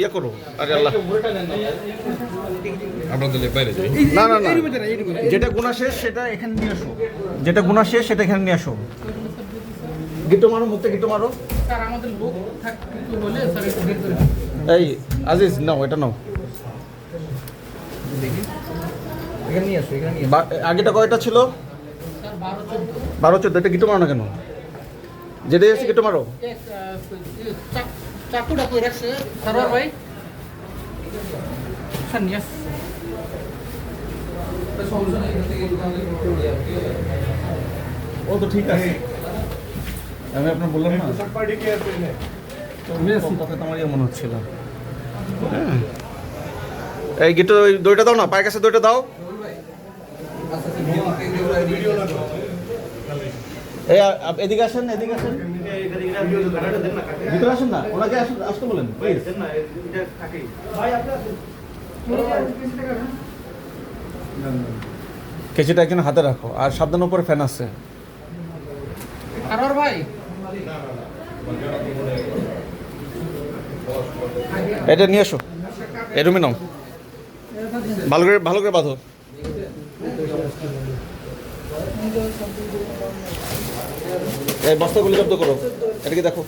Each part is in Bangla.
ইয়ে করো। আরে আল্লাহ। বাইরে না না না। যেটা গুণা শেষ সেটা এখানে নিয়ে আসো। যেটা গুণা শেষ সেটা এখানে নিয়ে আসো। গিটো মারো গিটো মারো। স্যার আমাদের লোক থাকতে স্যার একটু বের করে এই আজিজ নাও এটা নাও। আগেটা কয়টা ছিল? বারো চোদ্দ। এটা গিটো মারো না কেন? যেটাই আছে গিটো মারো। চাকুটা করে রাখছে? সারোয়ার ভাই? স্যার ও তো ঠিক আছে। আমি আপনার বললাম না? ইয়ে মনে হচ্ছিল। হ্যাঁ। এই গিটো ওই দইটা দাও না পায়ের কাছে দইটা দাও। এই আ- আপ- এদিকে আসেন এদিকে আসেন। ভিতরে আসেন না ওনাকে আসতে বলেন কেচিটা একজন হাতে রাখো আর সাবধান উপরে ফ্যান আছে। ভাই। এটা নিয়ে এসো এই রুমে নাও। ভালো করে ভালো করে বাঁধো। এই বস্তাগুলো জব্দ করো। এটাকে দেখো।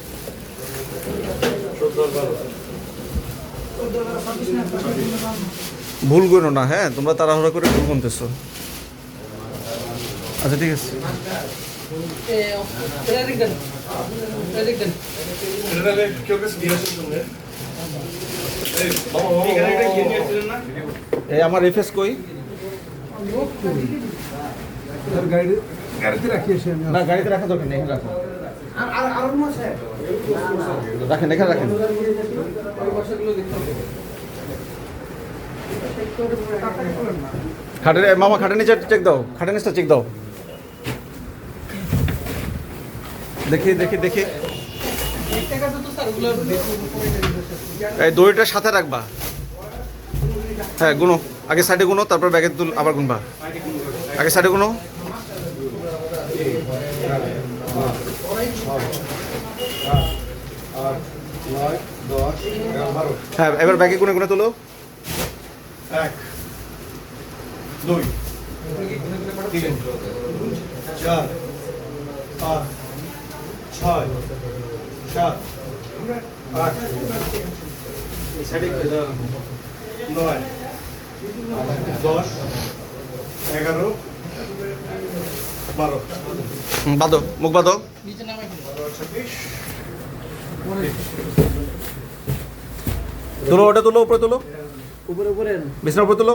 ভুল করো না হ্যাঁ তোমরা তাড়াহুড়া করে ভুল গুনতেছো। আচ্ছা ঠিক আছে। আমার রিফেস কই? গাড়ি গাড়িতে রাখি এসে না গাড়িতে রাখা দরকার নেই রাখো। রাখেন এখানে রাখেন। খাটের মামা খাটের নিচে চেক দাও খাটের নিচটা চেক দাও। দেখি দেখি দেখি। এই দড়িটার সাথে রাখবা। হ্যাঁ গুনো। আগে সাইডে গুনো তারপর ব্যাগে তুল আবার গুনবা। আগে সাইডে গুনো নয় দশ এগারো বারো হ্যাঁ এবার ব্যাগে গুনে গুনে তুলো। এক, দুই, তিন, চার, পাঁচ, ছয়, সাত, আট, নয়, দশ, এগারো, বারো। বাঁধো মুখ। ছাব্বিশ তুলো ওটা তুলো উপরে তুলো। উপরে উপরে। বিছানার উপরে তুলো।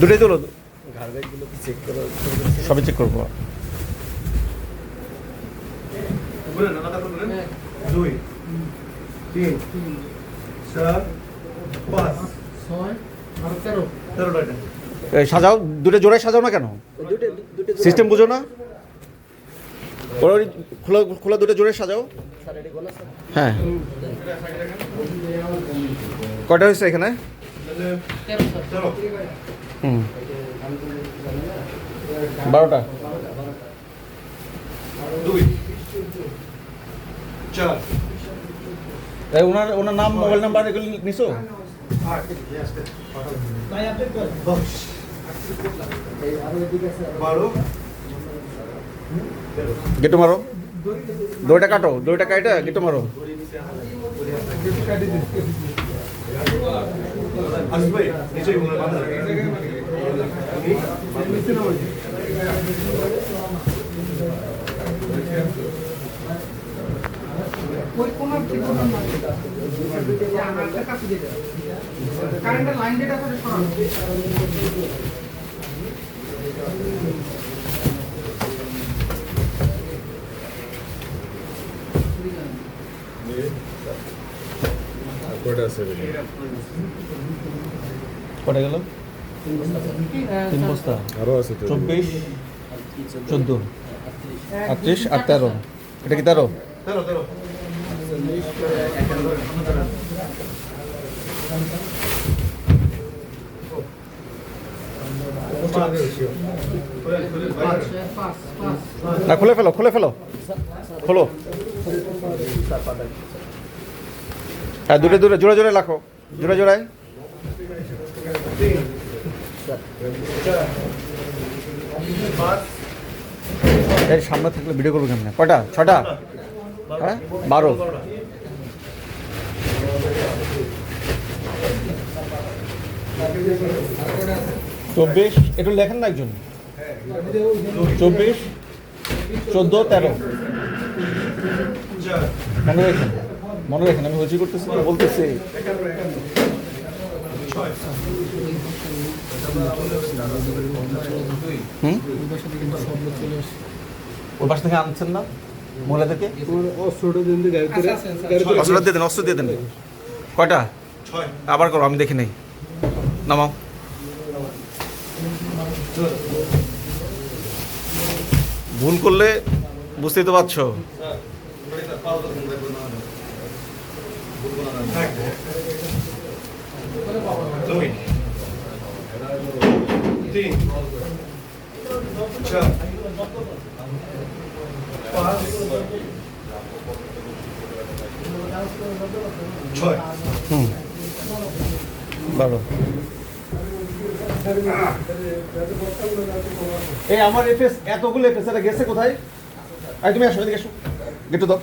দুটোই তুলো। সবই চেক করব। দুই। তিন চার পাঁচ। ছয় আর তেরো। তেরোটা সাজাও দুটো জোড়ায় সাজাও না কেন? সিস্টেম বুঝো না? ওরা খোলা খোলা দুটো জোরে সাজাও। হ্যাঁ। কয়টা হয়েছে এখানে? হুম। বারোটা। দুই চার এই ওনার ওনার নাম, মোবাইল নাম্বার এগুলো নিছো? গেটো মারো। দইটা কাটো দইটা কাইটা, গেটো মারো। আসবে ওই কোনো ঠিকানা নাই আমাদের কাছে দিয়ে। দেন কারেন্টের লাইন যেটা করে সরানো কয়টা আছে কটা গেল? তিন বস্তা। আরও আছে চব্বিশ চোদ্দ? আটত্রিশ আর তেরো। এটা কি তেরো? তেরো তেরো। না, খুলে ফেলো খুলে ফেলো। খোলো। হ্যাঁ দূরে দূরে, জোরে জোরে রাখো জোরে এর সামনে থাকলে ভিডিও করব কেমন? কটা ছটা? হ্যাঁ? বারো। চব্বিশ? একটু লেখেন না একজন। চব্বিশ চোদ্দ তেরো। মনে রেখেন। মনে রেখেন আমি হজি করতেছি বলতেছি। হুম? ওই পাশ থেকে আনছেন না? মহিলাদেরকে দিয়ে দেন অস্ত্র দিয়ে দেন। কয়টা? আবার করো আমি দেখি নেই। নামাও। ভুল করলে বুঝতেই তো পারছ। তিন চার পাঁচ ছয়। হুম। বারো। এই আমার এফএস এতগুলো এফএস এটা গেছে কোথায়? আই তুমি আসো এদিকে এসো গেটু দাও।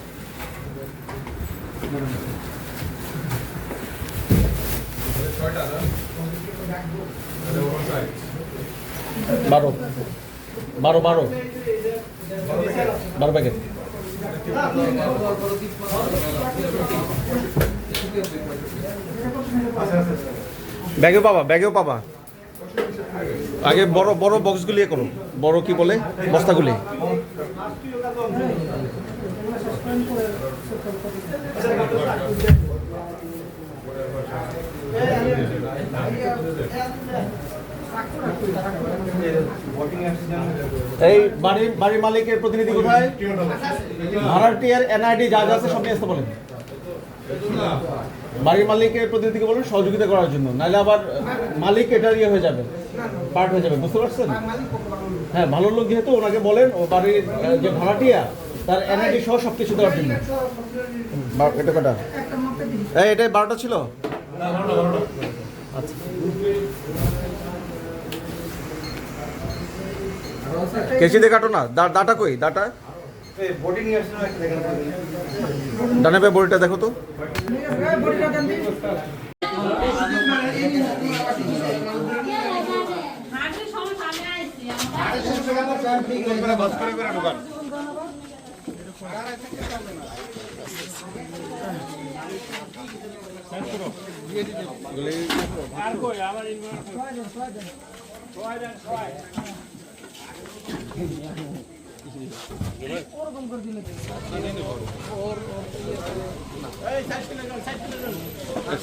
বারো। বারো বারো। বারো প্যাকেট ব্যাগেও পাবা ব্যাগেও পাবা। আগে বড় বড় বক্সগুলি করো। বড় কি বলে? বস্তাগুলি। এই বাড়ির বাড়ির মালিকের প্রতিনিধি কোথায়? ভাড়াটিয়ার এনআইডি যা যা আছে সব নিয়ে আসতে বলেন। বাড়ির মালিকের প্রতিনিধিকে বলুন সহযোগিতা করার জন্য। নাহলে আবার মালিক এটার ইয়ে হয়ে যাবে পার্ট হয়ে যাবে। বুঝতে পারছেন? হ্যাঁ ভালো লোক যেহেতু ওনাকে বলেন ও বাড়ির যে ভাড়াটিয়া তার এনআইডি সহ সব কিছু দেওয়ার জন্য। এটা কটা? এই এটাই বারোটা ছিল? আচ্ছা। কেচি দিয়ে কাটো না দাটা কই, দাটা? ডানে পায়ে বড়িটা দেখো তো। আমি আইছি আমার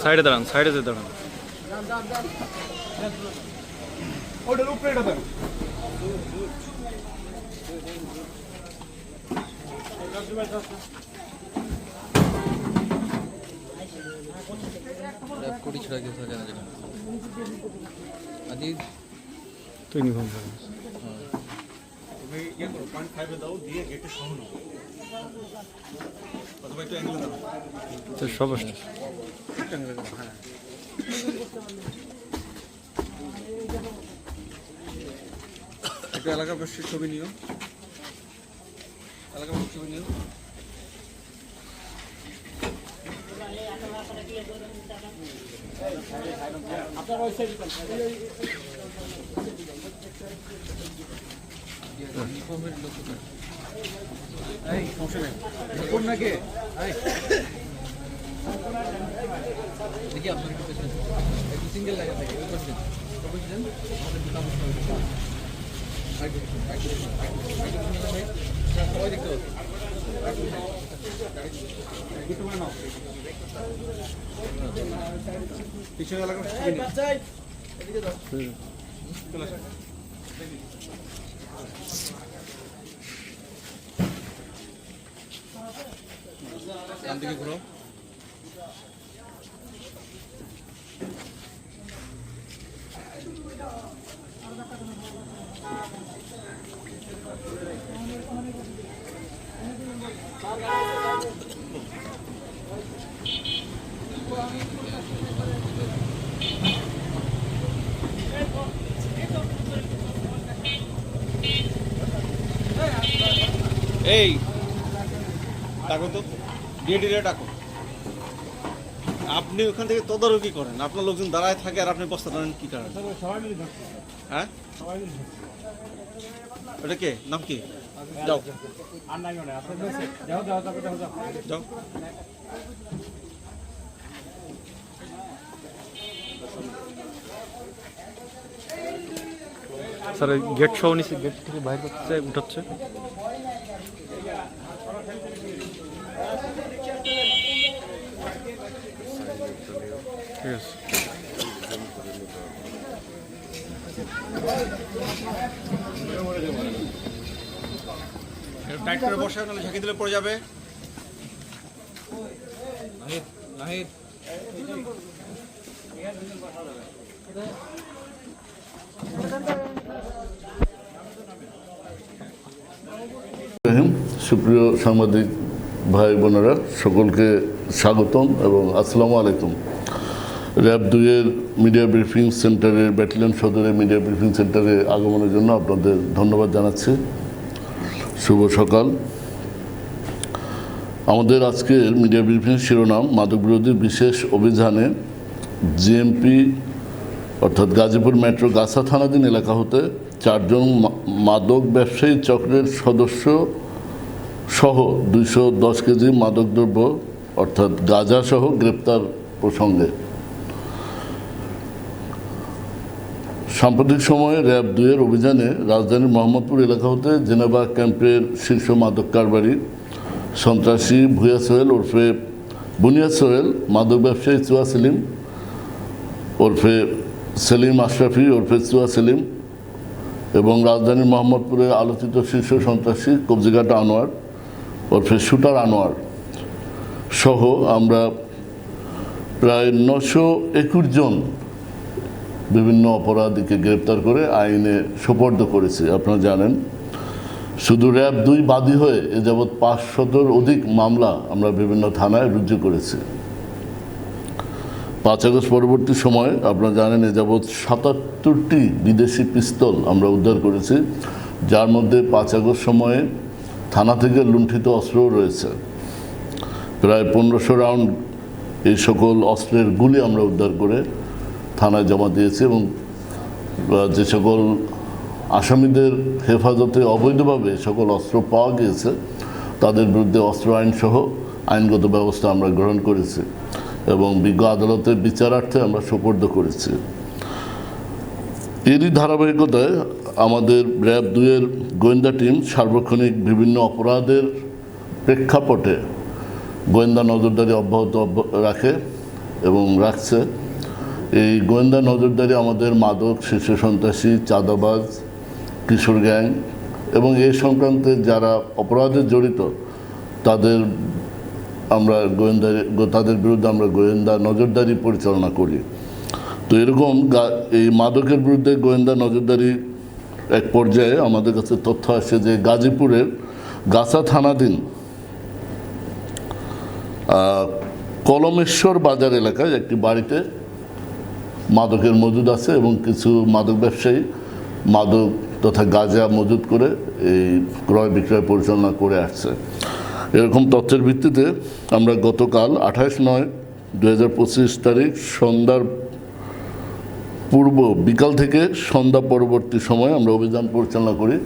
সাইডে দাঁড়ান সাইডে যে দাঁড়ান। ওটার উপরে এটা দেন কোটি ছাড়া কিছু থাকে না যেটা আদি? তুই নিভম তুমি ইয়ে করো পয়েন্ট ফাইভে দাও দিয়ে গেটে সহ নাও। অথবা একটু অ্যাঙ্গেলে দাও তো সব একটু এলাকা বসে ছবি নিও। এলাকা বসে ছবি নিও। আপনার সিঙ্গেল লাগা থাকে সবাই দেখতে পাবে। আরেকটু দেখুন, আরেকটু দেখুন, আরেকটু দেখুন, আরেকটু দেখুন, ভাই। হ্যাঁ, সবাই দেখতে পাবে। পিছনে এলাকা বসে ছবি নিও ডান দিকে ঘুরো। এই ডাকো তো। ডিএডি রে ডাকো আপনি ওখান থেকে তদারকি করেন। আপনার লোকজন দাঁড়ায় থাকে আর আপনি বস্তা টানেন কি কারণ। হ্যাঁ? এটা কে? নাম কি? যাও। যাও স্যার গেট সহ নিচে গেট থেকে বাইরে করছে উঠাচ্ছে। ঠিক আছে টাইট করে বসে নাহলে ঝাঁকি দিলে পড়ে যাবে নাহিদ নাহিদ সুপ্রিয় সাংবাদিক ভাই বোনেরা সকলকে স্বাগতম এবং আসসালামু আলাইকুম। র্যাব দুইয়ের মিডিয়া ব্রিফিং সেন্টারের ব্যাটালিয়ন সদরের মিডিয়া ব্রিফিং সেন্টারে আগমনের জন্য আপনাদের ধন্যবাদ জানাচ্ছি। শুভ সকাল। আমাদের আজকের মিডিয়া ব্রিফিং শিরোনাম, মাদক বিরোধী বিশেষ অভিযানে জিএমপি অর্থাৎ গাজীপুর মেট্রো গাছা থানাধীন এলাকা হতে চারজন মাদক ব্যবসায়ী চক্রের সদস্য সহ দুইশো দশ কেজি মাদকদ্রব্য অর্থাৎ গাঁজা সহ গ্রেপ্তার প্রসঙ্গে। সাম্প্রতিক সময়ে র্যাব দুয়ের অভিযানে রাজধানীর মোহাম্মদপুর এলাকা হতে জেনেভা ক্যাম্পের শীর্ষ মাদক কারবারি সন্ত্রাসী ভুয়া সোহেল ওরফে বুনিয়া সোহেল, মাদক ব্যবসায়ী চুয়া সেলিম ওরফে সেলিম আশরাফি ওরফে চুয়া সেলিম এবং রাজধানীর মোহাম্মদপুরে আলোচিত শীর্ষ সন্ত্রাসী কবজিঘাট আনোয়ার ওরফে শুটার আনোয়ার সহ আমরা প্রায় নশো একুশ জন বিভিন্ন অপরাধীকে গ্রেপ্তার করে আইনে সোপর্দ করেছি, আপনারা জানেন। শুধু র্যাব দুই বাদী হয়ে এ যাবৎ পাঁচশতর অধিক মামলা আমরা বিভিন্ন থানায় রুজু করেছি। পাঁচ আগস্ট পরবর্তী সময়ে, আপনারা জানেন, এ যাবৎ সাতাত্তরটি বিদেশি পিস্তল আমরা উদ্ধার করেছি, যার মধ্যে পাঁচ আগস্ট সময়ে থানা থেকে লুণ্ঠিত অস্ত্রও রয়েছে। প্রায় পনেরোশো রাউন্ড এই সকল অস্ত্রের গুলি আমরা উদ্ধার করে থানায় জমা দিয়েছি এবং যে সকল আসামিদের হেফাজতে অবৈধভাবে সকল অস্ত্র পাওয়া গিয়েছে, তাদের বিরুদ্ধে অস্ত্র আইন সহ আইনগত ব্যবস্থা আমরা গ্রহণ করেছি এবং বিজ্ঞ আদালতের বিচারার্থে আমরা সুপর্দ করেছি। এরই ধারাবাহিকতায় আমাদের র্যাব দুয়ের গোয়েন্দা টিম সার্বক্ষণিক বিভিন্ন অপরাধের প্রেক্ষাপটে গোয়েন্দা নজরদারি অব্যাহত অব্য- রাখে এবং রাখছে। এই গোয়েন্দা নজরদারি আমাদের মাদক, শিশু সন্ত্রাসী, চাঁদাবাজ, কিশোর গ্যাং এবং এই সংক্রান্তে যারা অপরাধে জড়িত, তাদের আমরা গোয়েন্দা, তাদের বিরুদ্ধে আমরা গোয়েন্দা নজরদারি পরিচালনা করি। তো এরকম এই মাদকের বিরুদ্ধে গোয়েন্দা নজরদারি এক পর্যায়ে আমাদের কাছে তথ্য আসে যে গাজীপুরের গাছা থানাধীন কলমেশ্বর বাজার এলাকায় একটি বাড়িতে মাদকের মজুদ আছে এবং কিছু মাদক ব্যবসায়ী মাদক তথা গাঁজা মজুদ করে এই ক্রয় বিক্রয় পরিচালনা করে আসছে। এরকম তথ্যের ভিত্তিতে আমরা গতকাল আঠাশ নয় দু হাজার পঁচিশ তারিখ সন্ধ্যার পূর্ব, বিকাল থেকে সন্ধ্যা পরবর্তী সময় আমরা অভিযান পরিচালনা করি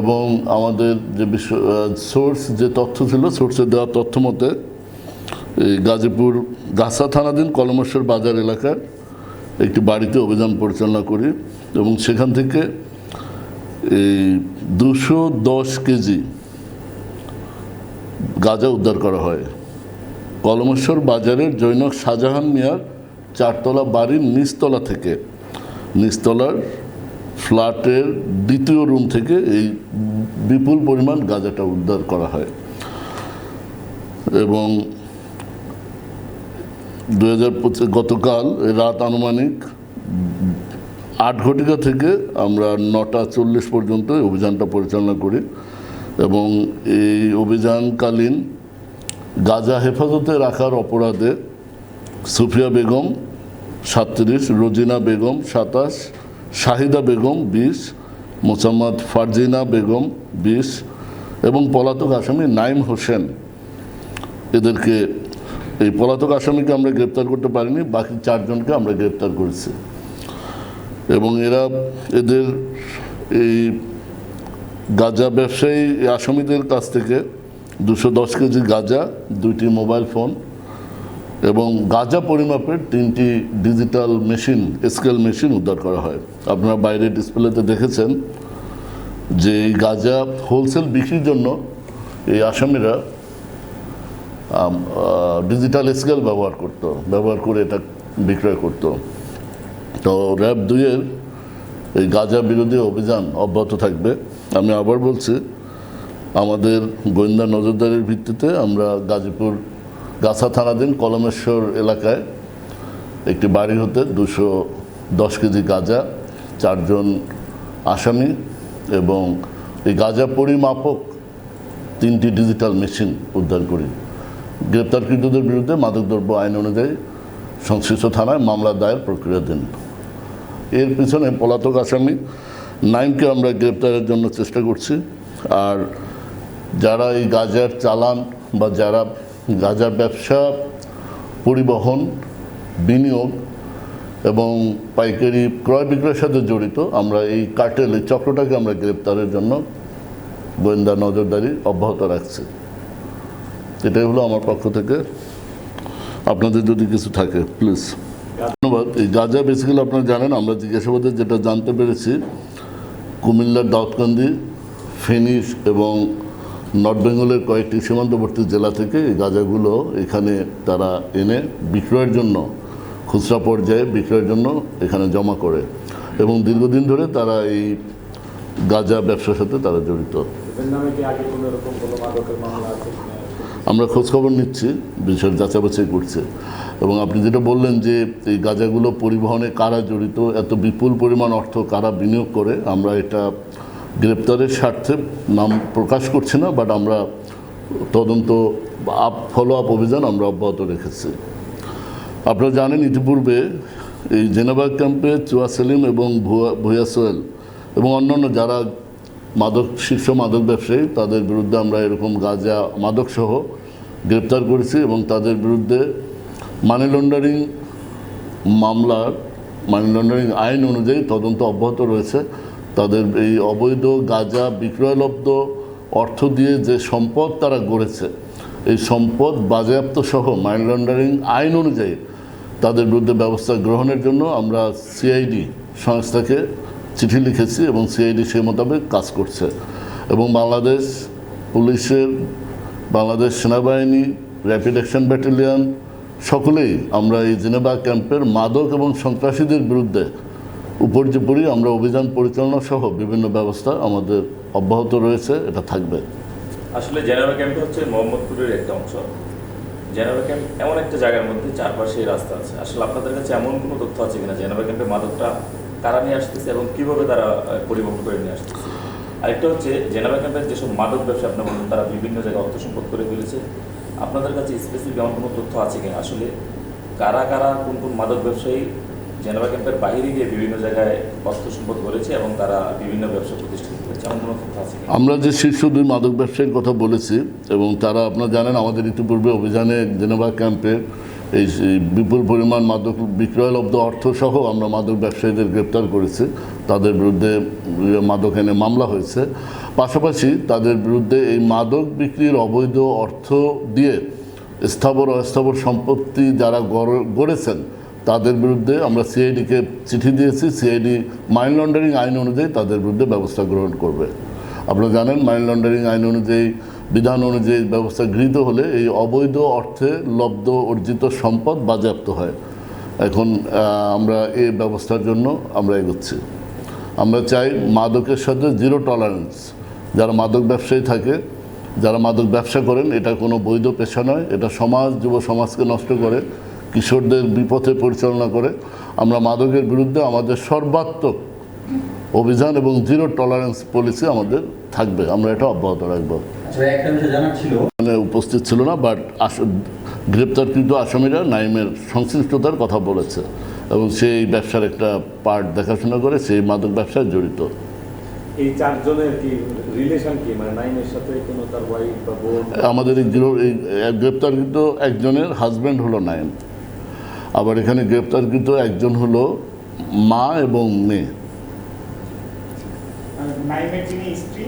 এবং আমাদের যে বিশ্ব, সোর্স যে তথ্য ছিল, সোর্সে দেওয়া তথ্য মতে এই গাজীপুর গাছা থানাধীন কলমেশ্বর বাজার এলাকার একটি বাড়িতে অভিযান পরিচালনা করি এবং সেখান থেকে এই দুশো দশ কেজি গাঁজা উদ্ধার করা হয়। কলমেশ্বর বাজারের জৈনক শাহজাহান মিয়ার চারতলা বাড়ির নিচতলা থেকে। নিচতলার ফ্ল্যাটের দ্বিতীয় রুম থেকে এই বিপুল পরিমাণ গাঁজাটা উদ্ধার করা হয়। এবং দু হাজার গতকাল রাত আনুমানিক আট ঘটিকা থেকে আমরা নটা চল্লিশ পর্যন্ত অভিযানটা পরিচালনা করি এবং এই অভিযানকালীন গাজা হেফাজতে রাখার অপরাধে সুফিয়া বেগম সাতত্রিশ, রোজিনা বেগম সাতাশ, শাহিদা বেগম বিশ, মোসাম্মদ ফারজিনা বেগম বিশ এবং পলাতক আসামি নাইম হোসেন এদেরকে এই পলাতক আসামিকে আমরা গ্রেপ্তার করতে পারিনি, বাকি চারজনকে আমরা গ্রেপ্তার করেছি। এবং এরা এদের এই গাঁজা ব্যবসায়ী আসামিদের কাছ থেকে দুশো দশ কেজি গাঁজা, দুইটি মোবাইল ফোন এবং গাঁজা পরিমাপের তিনটি ডিজিটাল মেশিন, স্কেল মেশিন উদ্ধার করা হয়। আপনারা বাইরে ডিসপ্লেতে দেখেছেন যে এই গাঁজা হোলসেল বিক্রির জন্য এই আসামিরা ডিজিটাল স্কেল ব্যবহার করতো, ব্যবহার করে এটা বিক্রয় করতো। তো র্যাব দুইয়ের এই গাঁজা বিরোধী অভিযান অব্যাহত থাকবে। আমি আবার বলছি, আমাদের গোয়েন্দা নজরদারির ভিত্তিতে আমরা গাজীপুর গাছা থানাধীন কলমেশ্বর এলাকায় একটি বাড়ি হতে দুশো দশ কেজি গাঁজা, চারজন আসামি এবং এই গাঁজা পরিমাপক তিনটি ডিজিটাল মেশিন উদ্ধার করি। গ্রেপ্তারকৃতদের বিরুদ্ধে মাদকদ্রব্য আইন অনুযায়ী সংশ্লিষ্ট থানায় মামলা দায়ের প্রক্রিয়াধীন এর পিছনে পলাতক আসামি নাইমকে আমরা গ্রেপ্তারের জন্য চেষ্টা করছি। আর যারা এই গাজার চালান বা যারা গাজার ব্যবসা, পরিবহন, বিনিয়োগ এবং পাইকারি ক্রয় বিক্রয়ের সাথে জড়িত, আমরা এই কার্টেল চক্রটাকে আমরা গ্রেপ্তারের জন্য গোয়েন্দা নজরদারি অব্যাহত রাখছি। এটাই হলো আমার পক্ষ থেকে। আপনাদের যদি কিছু থাকে প্লিজ ধন্যবাদ। এই গাজা বেসিক্যালি আপনারা জানেন, আমরা জিজ্ঞাসাবাদে যেটা জানতে পেরেছি কুমিল্লার দাউদকান্দি ফেনীর এবং নর্থ বেঙ্গলের কয়েকটি সীমান্তবর্তী জেলা থেকে এই গাঁজাগুলো এখানে তারা এনে বিক্রয়ের জন্য, খুচরা পর্যায়ে বিক্রয়ের জন্য এখানে জমা করে এবং দীর্ঘদিন ধরে তারা এই গাঁজা ব্যবসার সাথে তারা জড়িত। আমরা খোঁজখবর নিচ্ছি বিষয়ের যাচাবাছাই করছে। এবং আপনি যেটা বললেন যে এই গাঁজাগুলো পরিবহনে কারা জড়িত, এত বিপুল পরিমাণ অর্থ কারা বিনিয়োগ করে, আমরা এটা গ্রেপ্তারের স্বার্থে নাম প্রকাশ করছি না বাট আমরা তদন্ত আপ ফলো আপ অভিযান আমরা অব্যাহত রেখেছি। আপনারা জানেন ইতিপূর্বে এই জেনেভা ক্যাম্পে চুয়া সেলিম এবং ভুয়া ভুয়া সোয়েল এবং অন্যান্য যারা মাদক, শীর্ষ মাদক ব্যবসায়ী, তাদের বিরুদ্ধে আমরা এরকম গাঁজা মাদক সহ গ্রেপ্তার করেছি এবং তাদের বিরুদ্ধে মানি লন্ডারিং মামলার মানি লন্ডারিং আইন অনুযায়ী তদন্ত অব্যাহত রয়েছে। তাদের এই অবৈধ গাঁজা বিক্রয়লব্ধ অর্থ দিয়ে যে সম্পদ তারা গড়েছে, এই সম্পদ বাজেয়াপ্ত সহ মানি লন্ডারিং আইন অনুযায়ী তাদের বিরুদ্ধে ব্যবস্থা গ্রহণের জন্য আমরা সিআইডি সংস্থাকে চিঠি লিখেছি এবং সিআইডি সেই মোতাবেক কাজ করছে। এবং বাংলাদেশ পুলিশের, বাংলাদেশ সেনাবাহিনী র্যাপিড অ্যাকশন ব্যাটালিয়ন সকলেই আমরা এই জেনেভা ক্যাম্পের মাদক এবং সন্ত্রাসীদের বিরুদ্ধে উপর্যুপরি আমরা অভিযান পরিচালনা সহ বিভিন্ন ব্যবস্থা আমাদের অব্যাহত রয়েছে, এটা থাকবে। আসলে জেনারেল ক্যাম্প হচ্ছে মোহাম্মদপুরের একটা অংশ। জেনারেল ক্যাম্প এমন একটা জায়গার মধ্যে চারপাশে রাস্তা আছে। আসলে আপনাদের কাছে এমন কোনো তথ্য আছে কিনা? জেনারেল ক্যাম্পে মাদকটা কারা নিয়ে আসতেছে এবং কীভাবে তারা পরিবহন করে নিয়ে আসতেছে? আরেকটা হচ্ছে, জেনারেল ক্যাম্পের যেসব মাদক ব্যবসা আপনার বলুন তারা বিভিন্ন জায়গায় অর্থ সম্পদ করে ফেলেছে। আপনাদের কাছে স্পেসিফিক এমন কোনো তথ্য আছে কিনা? আসলে কারা কারা, কোন কোন মাদক ব্যবসায়ী জেনারেল ক্যাম্পের বাইরে গিয়ে বিভিন্ন জায়গায় অর্থ সম্পদ করেছে এবং তারা বিভিন্ন ব্যবসা প্রতিষ্ঠান করেছে? এমন কোনো তথ্য আছে আমরা যে শীর্ষ দুই মাদক ব্যবসায়ীর কথা বলেছি এবং তারা, আপনারা জানেন, আমাদের ইতিপূর্বে অভিযানে জেনেভা ক্যাম্পে এই বিপুল পরিমাণ মাদক বিক্রয়লব্ধ অর্থ সহ আমরা মাদক ব্যবসায়ীদের গ্রেপ্তার করেছি। তাদের বিরুদ্ধে মাদক এনে মামলা হয়েছে। পাশাপাশি তাদের বিরুদ্ধে এই মাদক বিক্রির অবৈধ অর্থ দিয়ে স্থাবর অস্থাবর সম্পত্তি যারা গড়- গড়েছেন, তাদের বিরুদ্ধে আমরা সিআইডিকে চিঠি দিয়েছি। সিআইডি মানি লন্ডারিং আইন অনুযায়ী তাদের বিরুদ্ধে ব্যবস্থা গ্রহণ করবে। আপনারা জানেন মানি লন্ডারিং আইন অনুযায়ী বিধান অনুযায়ী ব্যবস্থা গৃহীত হলে এই অবৈধ অর্থে লব্ধ অর্জিত সম্পদ বাজেয়াপ্ত হয়। এখন আমরা এই ব্যবস্থার জন্য আমরা এগোচ্ছি। আমরা চাই মাদকের সাথে জিরো টলারেন্স যারা মাদক ব্যবসায়ী থাকে, যারা মাদক ব্যবসা করেন, এটা কোনো বৈধ পেশা নয়। এটা সমাজ, যুব সমাজকে নষ্ট করে, কিশোরদের বিপথে পরিচালনা করে। আমরা মাদকের বিরুদ্ধে আমাদের সর্বাত্মক অভিযান এবং জিরো টলারেন্স পলিসি আমাদের থাকবে। আমরা এটা অব্যাহত রাখব। মানে উপস্থিত ছিল না বাট গ্রেপ্তারকৃত আসামিরা নাইমের সংশ্লিষ্টতার কথা বলেছে এবং সেই ব্যবসার একটা পার্ট দেখাশোনা করে সেই মাদক ব্যবসায় জড়িত। এই চারজনের কি রিলেশন কি? মানে নাইমের সাথে কোনো তার ওয়াইফ বা বোন? আমাদের এই গৃহ- এই গ্রেপ্তারকৃত একজনের হাজব্যান্ড হলো নাইম। আবার এখানে গ্রেপ্তারকৃত একজন হলো মা এবং মেয়ে। নাইমের যিনি স্ত্রী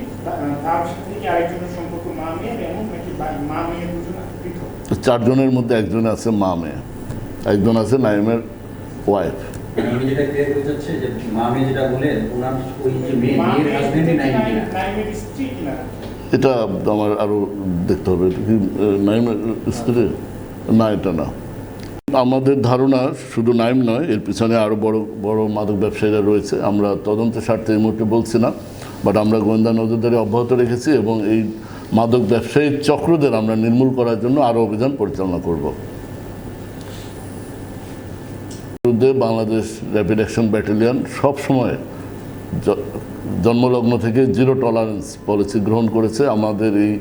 তার সাথে কি আরেকজনের সম্পর্ক মা মেয়ে এমন নাকি মা মেয়ে দুজন পৃথক? চারজনের মধ্যে একজন আছে মা মেয়ে একজন আছে নাইমের ওয়াইফ এটা আমার আরও দেখতে হবে নাইমের স্ত্রী? না এটা না। আমাদের ধারণা শুধু নাইম নয়, এর পিছনে আরও বড় বড় মাদক ব্যবসায়ীরা রয়েছে। আমরা তদন্তের স্বার্থে এই মুহূর্তে বলছি না বাট আমরা গোয়েন্দা নজরদারি অব্যাহত রেখেছি এবং এই মাদক ব্যবসায়ী চক্রদের আমরা নির্মূল করার জন্য আরও অভিযান পরিচালনা করব। বিরুদ্ধে বাংলাদেশ র্যাপিড অ্যাকশন ব্যাটালিয়ন সবসময় জন্মলগ্ন থেকে জিরো টলারেন্স পলিসি গ্রহণ করেছে। আমাদের এই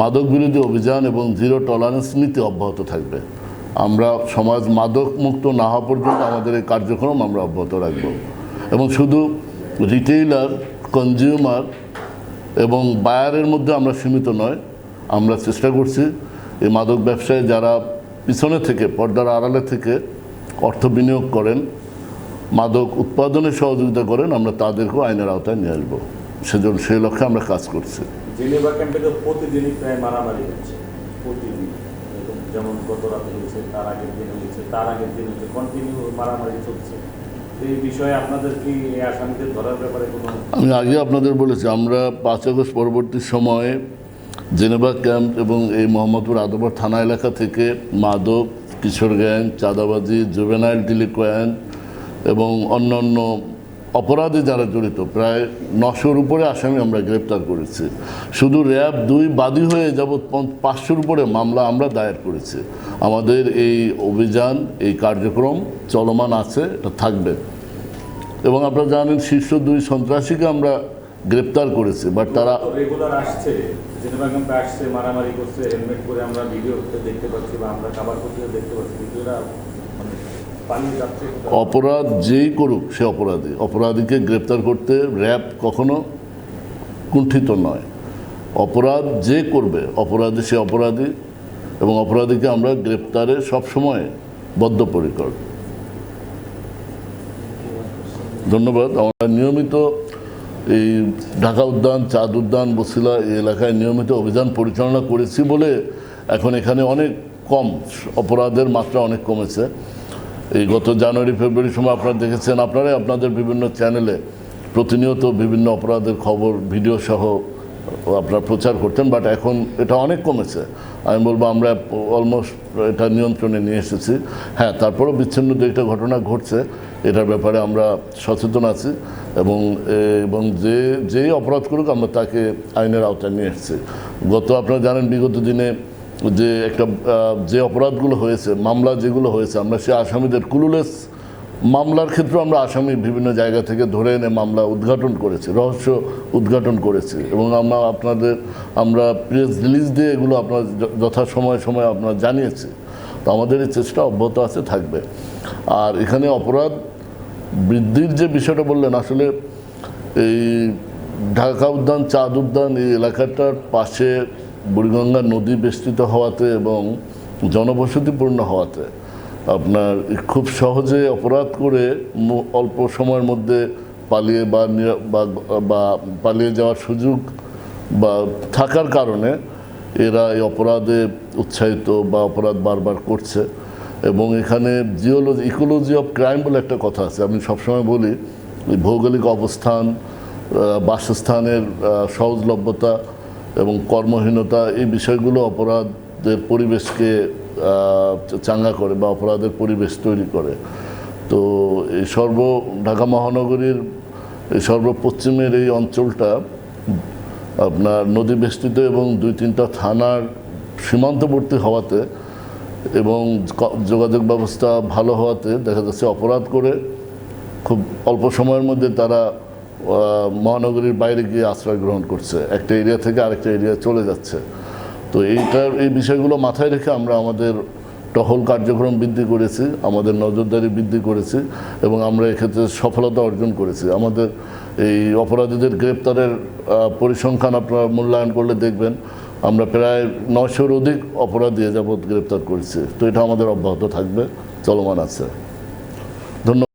মাদক বিরোধী অভিযান এবং জিরো টলারেন্স নীতি অব্যাহত থাকবে। আমরা সমাজ মাদক মুক্ত না হওয়া পর্যন্ত আমাদের এই কার্যক্রম আমরা অব্যাহত রাখব। এবং শুধু রিটেইলার কনজিউমার এবং বায়ারের মধ্যে আমরা সীমিত নয়, আমরা চেষ্টা করছি এই মাদক ব্যবসায় যারা পিছনে থেকে, পর্দার আড়ালে থেকে অর্থ বিনিয়োগ করেন, মাদক উৎপাদনে সহযোগিতা করেন, আমরা তাদেরকেও আইনের আওতায় নিয়ে আসব। সেজন্য সেই লক্ষ্যে আমরা কাজ করছি। প্রতিদিনই প্রায় মারামারি হচ্ছে। প্রতিদিন। যেমন গত রাতে হয়েছে, তার আগের দিন হয়েছে, তার আগের দিন হয়েছে কন্টিনিউ মারামারি চলছে। আমি আগে আপনাদের বলেছি, আমরা পাঁচ আগস্ট পরবর্তী সময়ে জেনেভা ক্যাম্প এবং এই মোহাম্মদপুর আদবর থানা এলাকা থেকে মাদক, কিশোর গ্যাং, চাঁদাবাজি, জুভেনাইল ডিলিকোয়েন্ট এবং অন্যান্য অপরাধে যারা জড়িত, প্রায় নশোর উপরে আসামি আমরা গ্রেপ্তার করেছি। শুধু র্যাব দুই বাদী হয়ে যাবৎ পাঁচশোর উপরে মামলা আমরা দায়ের করেছি। আমাদের এই অভিযান, এই কার্যক্রম চলমান আছে, এটা থাকবে। এবং আপনারা জানেন, শীর্ষ দুই সন্ত্রাসীকে আমরা গ্রেপ্তার করেছি, বাট তারা আসছে। মারামারি করছে, হেলমেট পরে আমরা ভিডিও দেখতে পাচ্ছি বা আমরা খাবার করতে দেখতে পাচ্ছি। অপরাধ যেই করুক সে অপরাধী। অপরাধীকে গ্রেপ্তার করতে র্যাব কখনো কুণ্ঠিত নয়। অপরাধ যে করবে, অপরাধী সে অপরাধী এবং অপরাধীকে আমরা গ্রেপ্তারে সবসময় বদ্ধপরিকর। ধন্যবাদ। আমরা নিয়মিত এই ঢাকা উদ্যান, চাঁদ উদ্যান, বসিলা এই এলাকায় নিয়মিত অভিযান পরিচালনা করেছি বলে এখন এখানে অনেক কম অপরাধের মাত্রা অনেক কমেছে। এই গত জানুয়ারি, ফেব্রুয়ারি সময় আপনারা দেখেছেন, আপনারাই আপনাদের বিভিন্ন চ্যানেলে প্রতিনিয়ত বিভিন্ন অপরাধের খবর ভিডিও সহ আপনারা প্রচার করতেন বাট এখন এটা অনেক কমেছে। আমি বলব, আমরা অলমোস্ট এটা নিয়ন্ত্রণে নিয়ে এসেছি। হ্যাঁ তারপরেও বিচ্ছিন্ন দু একটা ঘটনা ঘটছে, এটার ব্যাপারে আমরা সচেতন আছি, এবং এবং যে, যেই অপরাধ করুক, আমরা তাকে আইনের আওতায় নিয়ে এসেছি। গত, আপনারা জানেন, বিগত দিনে যে একটা যে অপরাধগুলো হয়েছে, মামলা যেগুলো হয়েছে, আমরা সে আসামিদের কুলুলেস মামলার ক্ষেত্রে আমরা আসামি বিভিন্ন জায়গা থেকে ধরে এনে মামলা উদ্ঘাটন করেছি, রহস্য উদ্ঘাটন করেছি এবং আমরা আপনাদের, আমরা প্রেস রিলিজ দিয়ে এগুলো আপনার য- যথাসময় সময় আপনার জানিয়েছি। তো আমাদের এই চেষ্টা অব্যাহত আছে, থাকবে। আর এখানে অপরাধ বৃদ্ধির যে বিষয়টা বললেন, আসলে এই ঢাকা উদ্যান, চাঁদ উদ্যান, এই এলাকাটার পাশে বুড়িগঙ্গা নদী বেষ্টিত হওয়াতে এবং জনবসতিপূর্ণ হওয়াতে আপনার খুব সহজে অপরাধ করে অল্প সময়ের মধ্যে পালিয়ে বা বা- পালিয়ে যাওয়ার সুযোগ বা থাকার কারণে এরা এই অপরাধে উৎসাহিত বা অপরাধ বারবার করছে এবং এখানে জিওলজি, ইকোলজি অফ ক্রাইম বলে একটা কথা আছে। আমি সবসময় বলি ভৌগোলিক অবস্থান বাসস্থানের সহজলভ্যতা এবং কর্মহীনতা এই বিষয়গুলো অপরাধের পরিবেশকে চাঙ্গা করে বা অপরাধের পরিবেশ তৈরি করে। তো এই সর্ব ঢাকা মহানগরীর, এই সর্বপশ্চিমের এই অঞ্চলটা আপনার নদী বেষ্টিত এবং দুই তিনটা থানার সীমান্তবর্তী হওয়াতে এবং যোগাযোগ ব্যবস্থা ভালো হওয়াতে দেখা যাচ্ছে অপরাধ করে খুব অল্প সময়ের মধ্যে তারা মহানগরীর বাইরে গিয়ে আশ্রয় গ্রহণ করছে। একটা এরিয়া থেকে আরেকটা এরিয়া চলে যাচ্ছে। তো এইটার, এই বিষয়গুলো মাথায় রেখে আমরা আমাদের টহল কার্যক্রম বৃদ্ধি করেছি, আমাদের নজরদারি বৃদ্ধি করেছি এবং আমরা এক্ষেত্রে সফলতা অর্জন করেছি। আমাদের এই অপরাধীদের গ্রেপ্তারের পরিসংখ্যান আপনারা মূল্যায়ন করলে দেখবেন, আমরা প্রায় নশোর অধিক অপরাধী যাবৎ গ্রেপ্তার করেছি। তো এটা আমাদের অব্যাহত থাকবে, চলমান আছে। ধন্যবাদ।